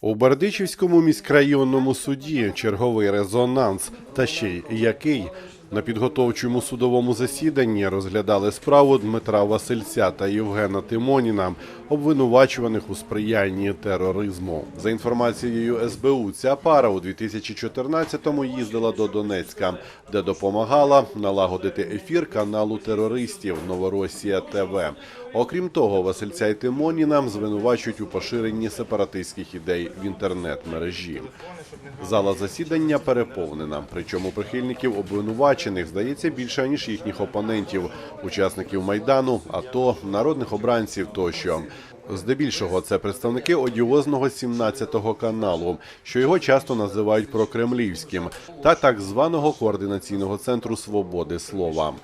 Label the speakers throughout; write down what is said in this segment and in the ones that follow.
Speaker 1: У Бердичівському міськрайонному суді черговий резонанс, та ще й який. На підготовчому судовому засіданні розглядали справу Дмитра Васильця та Євгена Тимоніна, обвинувачуваних у сприянні тероризму. За інформацією СБУ, ця пара у 2014-му їздила до Донецька, де допомагала налагодити ефір каналу терористів Новоросія ТВ. Окрім того, Васильця і Тимоніна звинувачують у поширенні сепаратистських ідей в інтернет-мережі. Зала засідання переповнена. Причому прихильників обвинувачених здається більше ніж їхніх опонентів, учасників майдану, АТО, народних обранців тощо. Здебільшого це представники одіозного 17-го каналу, що його часто називають прокремлівським, та так званого координаційного центру свободи слова.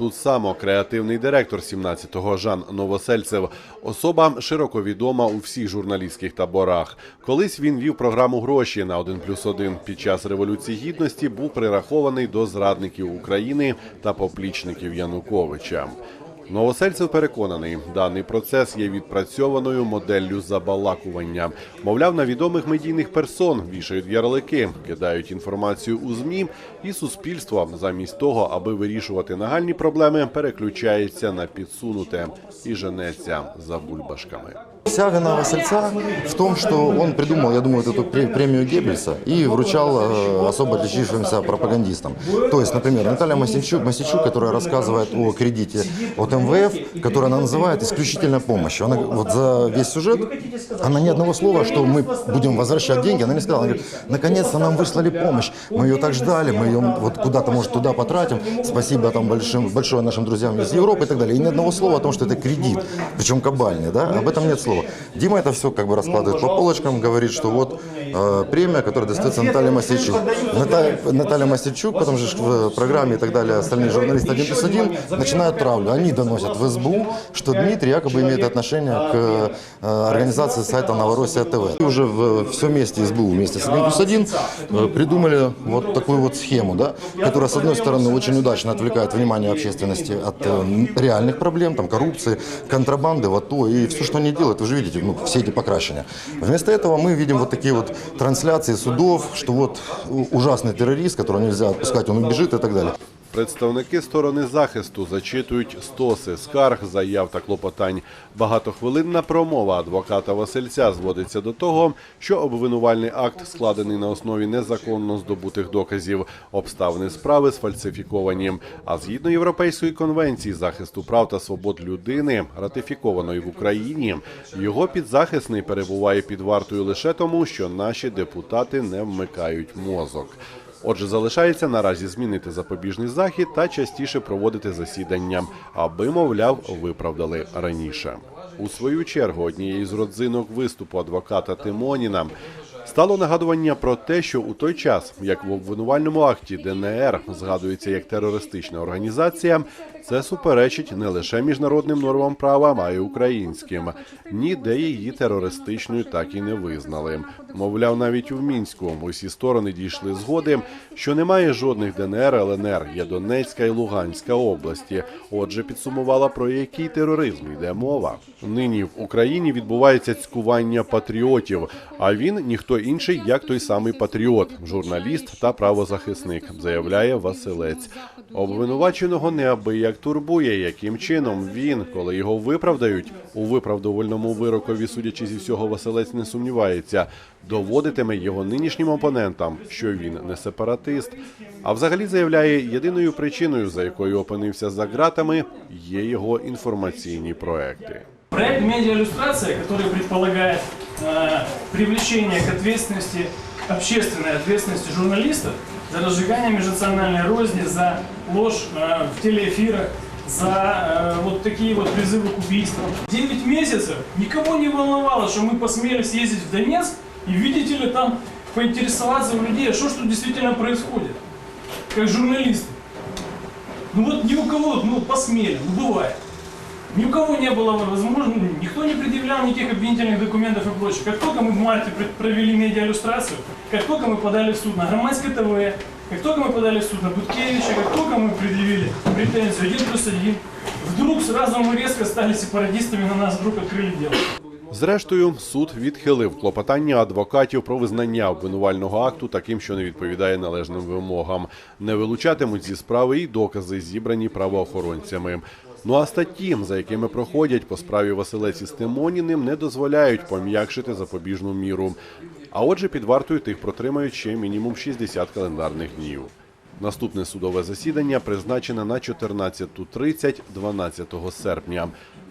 Speaker 1: Тут само креативний директор 17-го Жан Новосельцев, особа широко відома у всіх журналістських таборах. Колись він вів програму гроші на 1 плюс 1 під час революції гідності. Був прирахований до зрадників України та поплічників Януковича. Новосельцев переконаний, даний процес є відпрацьованою моделлю забалакування. Мовляв, на відомих медійних персон вішають ярлики, кидають інформацію у змі, і суспільство замість того, аби вирішувати нагальні проблеми, переключається на підсунуте і женеться за бульбашками.
Speaker 2: Вся вина Васильца в том, что он придумал, я думаю, эту пре- премию Геббельса и вручал э, особо отличившимся пропагандистам. То есть, например, Наталья Масичук, Масичук, которая рассказывает о кредите от МВФ, который она называет исключительно помощью. Она вот за весь сюжет, она ни одного слова, что мы будем возвращать деньги, она не сказала. Она говорит, наконец-то нам выслали помощь, мы ее так ждали, мы ее вот куда-то, может, туда потратим. Спасибо там большим, большое нашим друзьям из Европы и так далее. И ни одного слова о том, что это кредит, причем кабальный, да, об этом нет слова. Дима это все как бы раскладывает по полочкам, говорит, что вот э, премия, которая достается Наталье Масичук. Наталья, Наталья Масичук, потом же в программе и так далее остальные журналисты 1 плюс 1 начинают травлю. Они доносят в СБУ, что Дмитрий якобы имеет отношение к э, организации сайта Новороссия ТВ. И уже в, все вместе СБУ, вместе с 1 плюс 1 э, придумали вот такую вот схему, да, которая, с одной стороны, очень удачно отвлекает внимание общественности от э, реальных проблем, там, коррупции, контрабанды в АТО и все, что они делают, вы же видите, ну, все эти покращения. Вместо этого мы видим вот такие вот трансляции судов, что вот у- ужасный террорист, которого нельзя отпускать, он убежит и так далее.
Speaker 1: Представники сторони захисту зачитують стоси скарг, заяв та клопотань. Багатохвилинна промова адвоката Васильця зводиться до того, що обвинувальний акт складений на основі незаконно здобутих доказів, обставини справи сфальсифіковані. А згідно Європейської конвенції захисту прав та свобод людини, ратифікованої в Україні, його підзахисний перебуває під вартою лише тому, що наші депутати не вмикають мозок. Отже, залишається наразі змінити запобіжний захід та частіше проводити засідання, аби, мовляв, виправдали раніше. У свою чергу однією з родзинок виступу адвоката Тимоніна стало нагадування про те, що у той час, як в обвинувальному акті ДНР згадується як терористична організація, це суперечить не лише міжнародним нормам права, а й українським. Ніде її терористичною так і не визнали. Мовляв, навіть у мінську усі сторони дійшли згоди, що немає жодних ДНР, ЛНР, є Донецька і Луганська області. Отже, підсумувала про який тероризм йде мова. Нині в Україні відбувається цькування патріотів. А він ніхто інший, як той самий патріот, журналіст та правозахисник, заявляє Василець. Обвинуваченого неабияк турбує, яким чином він, коли його виправдають у виправдувальному вирокові, судячи зі всього, Василець не сумнівається, доводитиме його нинішнім опонентам, що він не сепаратист. А взагалі заявляє, єдиною причиною, за якою опинився за ґратами, є його інформаційні проекти.
Speaker 3: Проект «Медиаиллюстрация», который предполагает э, привлечение к ответственности, общественной ответственности журналистов за разжигание межнациональной розни, за ложь э, в телеэфирах, за э, вот такие вот призывы к убийствам. 9 месяцев никого не волновало, что мы посмели съездить в Донецк и, видите ли, там поинтересоваться у людей, а что тут действительно происходит, как журналисты. Ну вот ни у кого, ну посмели, ну бывает. Ни у кого не было возможно, никто не предъявлял никаких обвинительных документов и прочее. Как только мы в марте пред- провели медиа-иллюстрацию, как только мы подали в суд на Громадское ТВ, как только мы подали в суд на Буткевича, как только мы предъявили претензию 1 плюс 1, вдруг сразу мы резко стали сепаратистами, на нас вдруг открыли дело.
Speaker 1: Зрештою, суд відхилив клопотання адвокатів про визнання обвинувального акту таким, що не відповідає належним вимогам. Не вилучатимуть зі справи і докази, зібрані правоохоронцями. Ну а статті, за якими проходять по справі Василеці з Тимоніним, не дозволяють пом'якшити запобіжну міру. А отже, під вартою тих протримають ще мінімум 60 календарних днів. Наступне судове засідання призначене на 14.30 12 серпня.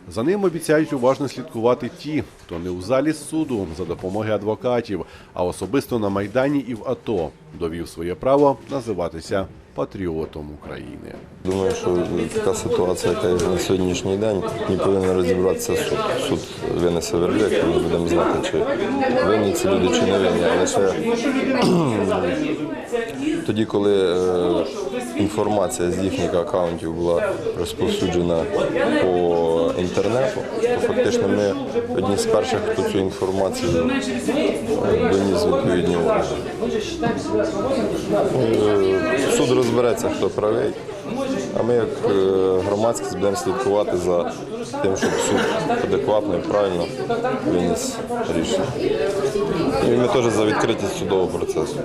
Speaker 1: За ним обіцяють уважно слідкувати ті, хто не у залі суду за допомоги адвокатів, а особисто на майдані і в АТО довів своє право називатися патріотом України.
Speaker 4: Думаю, що така ситуація, яка є на сьогоднішній день, не повинен розібратися суд. Суд винесе вердикт, ми будемо знати, чи винні ці люди, чи не винні. Але ще тоді, коли е, інформація з їхніх акаунтів була розповсюджена по інтернету, то фактично ми одні з перших, хто цю інформацію е, доніс відповідні органи. Е, Суд розбереться, хто правий. А ми, як е, громадськість, будемо слідкувати за тим, щоб суд адекватно і правильно виніс рішення. І ми теж за відкритість судового процесу.